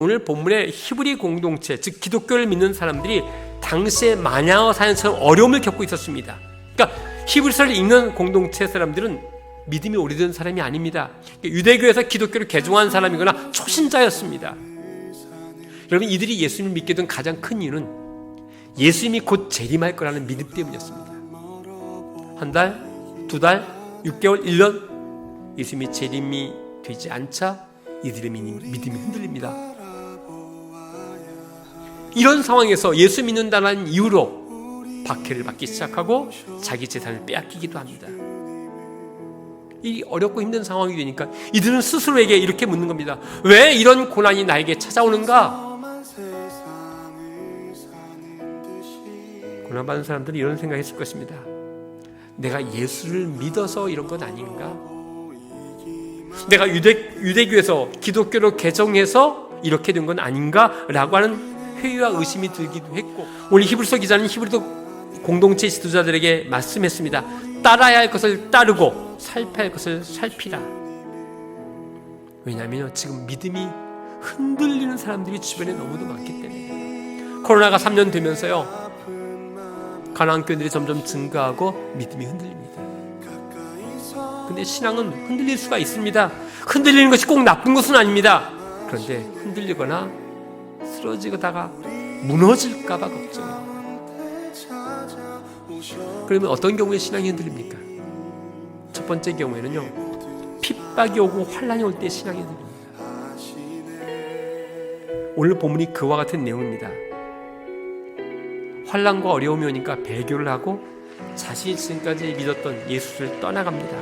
오늘 본문의 히브리 공동체, 즉 기독교를 믿는 사람들이 당시의 마냐와 사연처럼 어려움을 겪고 있었습니다. 그러니까 히브리서를 읽는 공동체 사람들은 믿음이 오래된 사람이 아닙니다. 유대교에서 기독교를 개종한 사람이거나 초신자였습니다. 여러분 이들이 예수님을 믿게 된 가장 큰 이유는 예수님이 곧 재림할 거라는 믿음 때문이었습니다. 한 달, 두 달, 6개월, 1년 예수님이 재림이 되지 않자 이들의 믿음이 흔들립니다. 이런 상황에서 예수 믿는다는 이유로 박해를 받기 시작하고 자기 재산을 빼앗기기도 합니다. 이 어렵고 힘든 상황이 되니까 이들은 스스로에게 이렇게 묻는 겁니다. 왜 이런 고난이 나에게 찾아오는가? 고난받는 사람들은 이런 생각했을 것입니다. 내가 예수를 믿어서 이런 건 아닌가? 내가 유대, 유대교에서 기독교로 개정해서 이렇게 된 건 아닌가? 라고 하는 회의와 의심이 들기도 했고 오늘 히브리서 기자는 히브리도 공동체 지도자들에게 말씀했습니다. 따라야 할 것을 따르고 살펴야 할 것을 살피라. 왜냐하면 지금 믿음이 흔들리는 사람들이 주변에 너무도 많기 때문에 코로나가 3년 되면서요 가나안 교인들이 점점 증가하고 믿음이 흔들립니다. 근데 신앙은 흔들릴 수가 있습니다. 흔들리는 것이 꼭 나쁜 것은 아닙니다. 그런데 흔들리거나 쓰러지다가 무너질까봐 걱정해요. 그러면 어떤 경우에 신앙이 흔들립니까? 첫 번째 경우에는요, 핍박이 오고 환란이 올 때 신앙이 흔들립니다. 오늘 본문이 그와 같은 내용입니다. 환란과 어려움이 오니까 배교를 하고 자신이 지금까지 믿었던 예수를 떠나갑니다.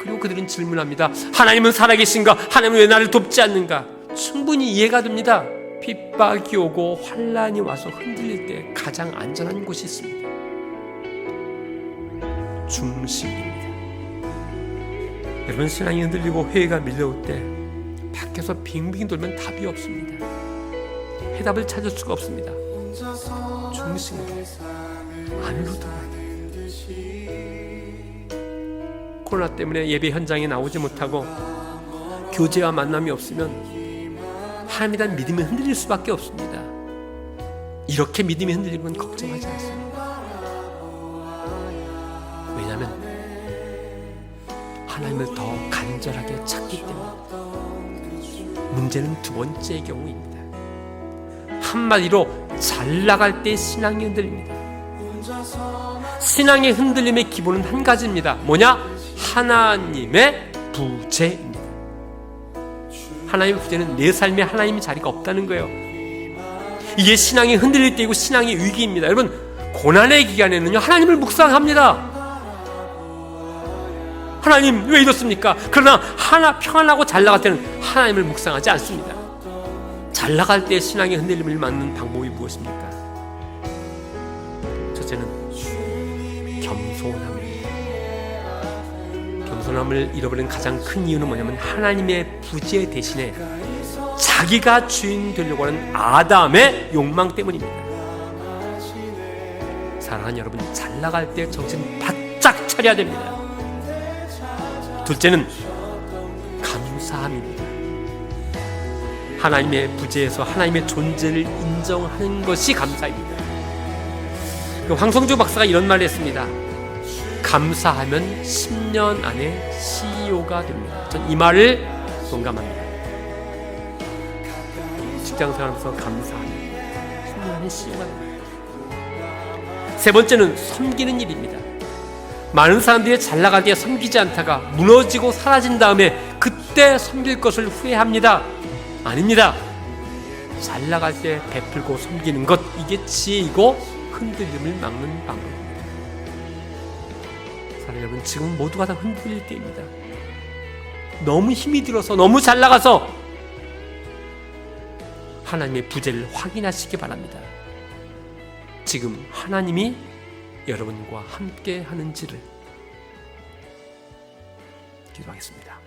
그리고 그들은 질문합니다. 하나님은 살아계신가? 하나님은 왜 나를 돕지 않는가? 충분히 이해가 됩니다. 핍박이 오고 환란이 와서 흔들릴 때 가장 안전한 곳이 있습니다. 중심입니다. 여러분 신앙이 흔들리고 회의가 밀려올 때 밖에서 빙빙 돌면 답이 없습니다. 해답을 찾을 수가 없습니다. 중심으로 안으로 들어야 돼요. 코로나 때문에 예배 현장에 나오지 못하고 교제와 만남이 없으면 하나님에 대한 믿음이 흔들릴 수밖에 없습니다. 이렇게 믿음이 흔들리면 걱정하지 않습니다. 왜냐하면 하나님을 더 간절하게 찾기 때문에 문제는 두 번째 경우입니다. 한마디로 잘 나갈 때 신앙이 흔들립니다. 신앙의 흔들림의 기본은 한 가지입니다. 뭐냐? 하나님의 부재입니다. 하나님의 부재는 내 삶에 하나님의 자리가 없다는 거예요. 이게 신앙이 흔들릴 때이고 신앙의 위기입니다. 여러분 고난의 기간에는요 하나님을 묵상합니다. 하나님 왜 이렇습니까? 그러나 하나 평안하고 잘 나갈 때는 하나님을 묵상하지 않습니다. 잘 나갈 때 신앙의 흔들림을 막는 방법이 무엇입니까? 첫째는 겸손함입니다. 겸손함을 잃어버린 가장 큰 이유는 뭐냐면 하나님의 부재 대신에 자기가 주인 되려고 하는 아담의 욕망 때문입니다. 사랑하는 여러분, 잘 나갈 때 정신 바짝 차려야 됩니다. 둘째는 감사함입니다. 하나님의 부재에서 하나님의 존재를 인정하는 것이 감사입니다. 그 황성주 박사가 이런 말을 했습니다. 감사하면 10년 안에 CEO가 됩니다. 전 이 말을 동감합니다. 직장 생활하면서 감사하면 10년 안에 CEO가 됩니다. 세 번째는 섬기는 일입니다. 많은 사람들이 잘 나갈 때 섬기지 않다가 무너지고 사라진 다음에 그때 섬길 것을 후회합니다. 아닙니다. 잘 나갈 때 베풀고 섬기는 것 이게 지혜이고 흔들림을 막는 방법입니다. 사랑 여러분 지금 모두가 다 흔들릴 때입니다. 너무 힘이 들어서 너무 잘 나가서 하나님의 부재를 확인하시기 바랍니다. 지금 하나님이 여러분과 함께 하는지를 기도하겠습니다.